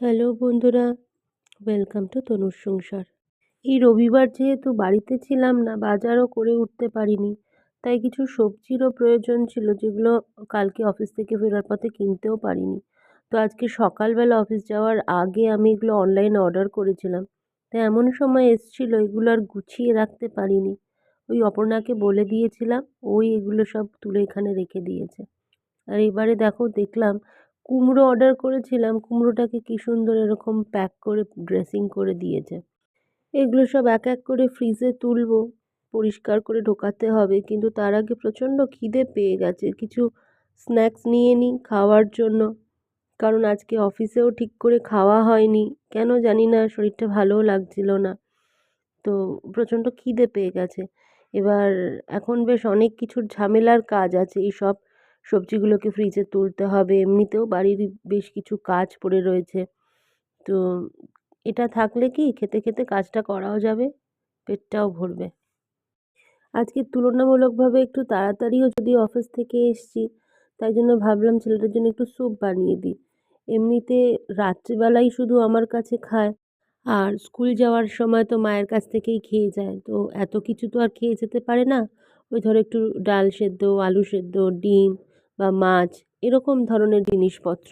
Hello বন্ধুরা, welcome to তনুর সংসার। এই রবিবার যেহেতু বাড়িতে ছিলাম না, বাজারও করে উঠতে পারিনি, তাই কিছু সবজিরও প্রয়োজন ছিল, যেগুলো কালকে অফিস থেকে ফেরার পথে কিনতেও পারিনি। তো আজকে সকালবেলা অফিস যাওয়ার আগে আমি এগুলো অনলাইনে অর্ডার করেছিলাম, তাই এমন সময় এসেছিল, এগুলো আর গুছিয়ে রাখতে পারিনি। ওই অপর্ণাকে বলে দিয়েছিলাম ওই এগুলো সব তুলে এখানে রেখে দিয়েছে। আর এবারে দেখো দেখলাম কুমড়ো অর্ডার করেছিলাম, কুমড়োটাকে কী সুন্দর এরকম প্যাক করে ড্রেসিং করে দিয়েছে। এগুলো সব এক এক করে ফ্রিজে তুলবো, পরিষ্কার করে ঢোকাতে হবে, কিন্তু তার আগে প্রচণ্ড খিদে পেয়ে গেছে। কিছু স্ন্যাক্স নিয়ে নিই খাওয়ার জন্য, কারণ আজকে অফিসেও ঠিক করে খাওয়া হয়নি। কেন জানি না, শরীরটা ভালোও লাগছিল না। তো প্রচণ্ড খিদে পেয়ে গেছে। এবার এখন বেশ অনেক কিছুর ঝামেলার কাজ আছে, এই সব সবজিগুলোকে ফ্রিজে তুলতে হবে। এমনিতেও বাড়ির বেশ কিছু কাজ পড়ে রয়েছে। তো এটা থাকলে কি খেতে খেতে কাজটা করাও যাবে? পেটটাও ভরবে। আজকে তুলনামূলকভাবে একটু তাড়াতাড়িও যদি অফিস থেকে এসছি, তাই জন্য ভাবলাম ছেলেটার জন্য একটু স্যুপ বানিয়ে দিই। এমনিতে রাত্রিবেলাই শুধু আমার কাছে খায়, আর স্কুল যাওয়ার সময় তো মায়ের কাছ থেকেই খেয়ে যায়। তো এত কিছু তো আর খেয়ে যেতে পারে না। ওই ধরো একটু ডাল সেদ্ধ, আলু সেদ্ধ, ডিম বা মাছ, এরকম ধরনের জিনিসপত্র।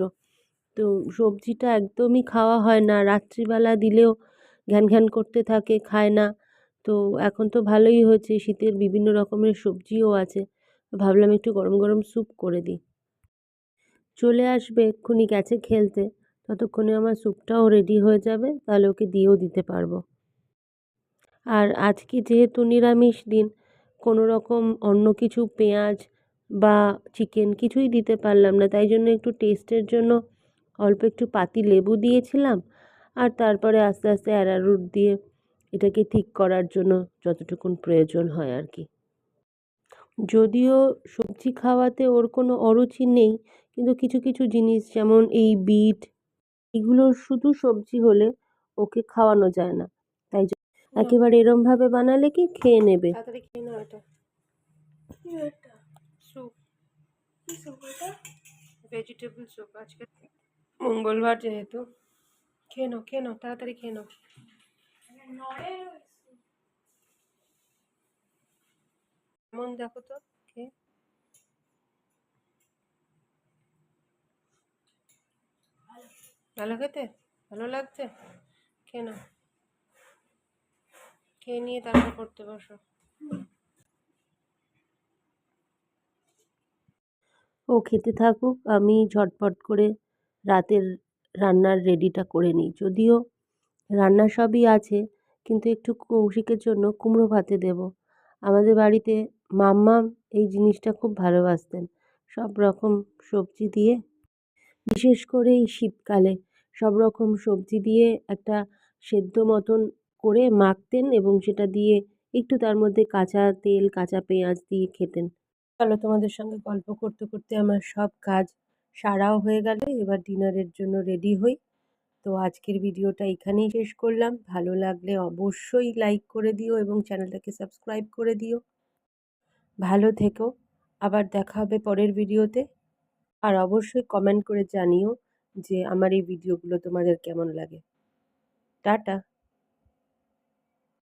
তো সবজিটা একদমই খাওয়া হয় না। রাত্রিবেলা দিলেও ঘ্যান ঘ্যান করতে থাকে, খায় না। তো এখন তো ভালোই হয়েছে। শীতের বিভিন্ন রকমের সবজিও আছে। ভাবলাম একটু গরম গরম স্যুপ করে দিই। চলে আসবে এক্ষুনি গেছে খেলতে। ততক্ষণে আমার স্যুপটাও রেডি হয়ে যাবে। তাহলে ওকে দিয়েও দিতে পারব। আর আজকে যেহেতু নিরামিষ দিন, কোনো রকম অন্য কিছু পেঁয়াজ বা চিকেন কিছুই দিতে পারলাম না। তাই জন্য একটু টেস্টের জন্য অল্প একটু পাতি লেবু দিয়েছিলাম আর তারপরে আস্তে আস্তে অ্যারারুট দিয়ে এটাকে ঠিক করার জন্য যতটুকুন প্রয়োজন হয় আর কি। যদিও সবজি খাওয়াতে ওর কোনো অরুচি নেই কিন্তু কিছু কিছু জিনিস যেমন এই বিট এগুলো শুধু সবজি হলে ওকে খাওয়ানো যায় না। তাই একেবারে এরমভাবে বানালে কি খেয়ে নেবে। ভেজিটেবল স্যুপ আজকে। মঙ্গলবার যেহেতু। খেয়ে নাও খেয়ে নাও, তাড়াতাড়ি খেয়ে নাও। কেমন দেখো তো? খেয়ে। ভালো খেতে? ভালো লাগছে? খেয়ে নাও। খেয়ে নিয়ে তারপর করতে বসো। ও খেতে থাকুক, আমি ঝটপট করে রাতের রান্নার রেডিটা করে নিই। যদিও রান্না সবই আছে, কিন্তু একটু কৌশিকের জন্য কুমড়ো ভাতে দেব। আমাদের বাড়িতে মাম্মাম এই জিনিসটা খুব ভালোবাসতেন। সব রকম সবজি দিয়ে, বিশেষ করে এই শীতকালে সব রকম সবজি দিয়ে একটা সেদ্ধ মতন করে মাখতেন এবং সেটা দিয়ে একটু তার মধ্যে কাঁচা তেল, কাঁচা পেঁয়াজ দিয়ে খেতেন। চলো তোমাদের সঙ্গে গল্প করতে করতে আমার সব কাজ সারাও হয়ে গেল। এবার ডিনারের জন্য রেডি হই। তো আজকের ভিডিওটা এখানেই শেষ করলাম। ভালো লাগলে অবশ্যই লাইক করে দিও এবং চ্যানেলটাকে সাবস্ক্রাইব করে দিও। ভালো থেকো। আবার দেখা হবে পরের ভিডিওতে আর অবশ্যই কমেন্ট করে জানিও যে আমার এই ভিডিওগুলো তোমাদের কেমন লাগে। টাটা।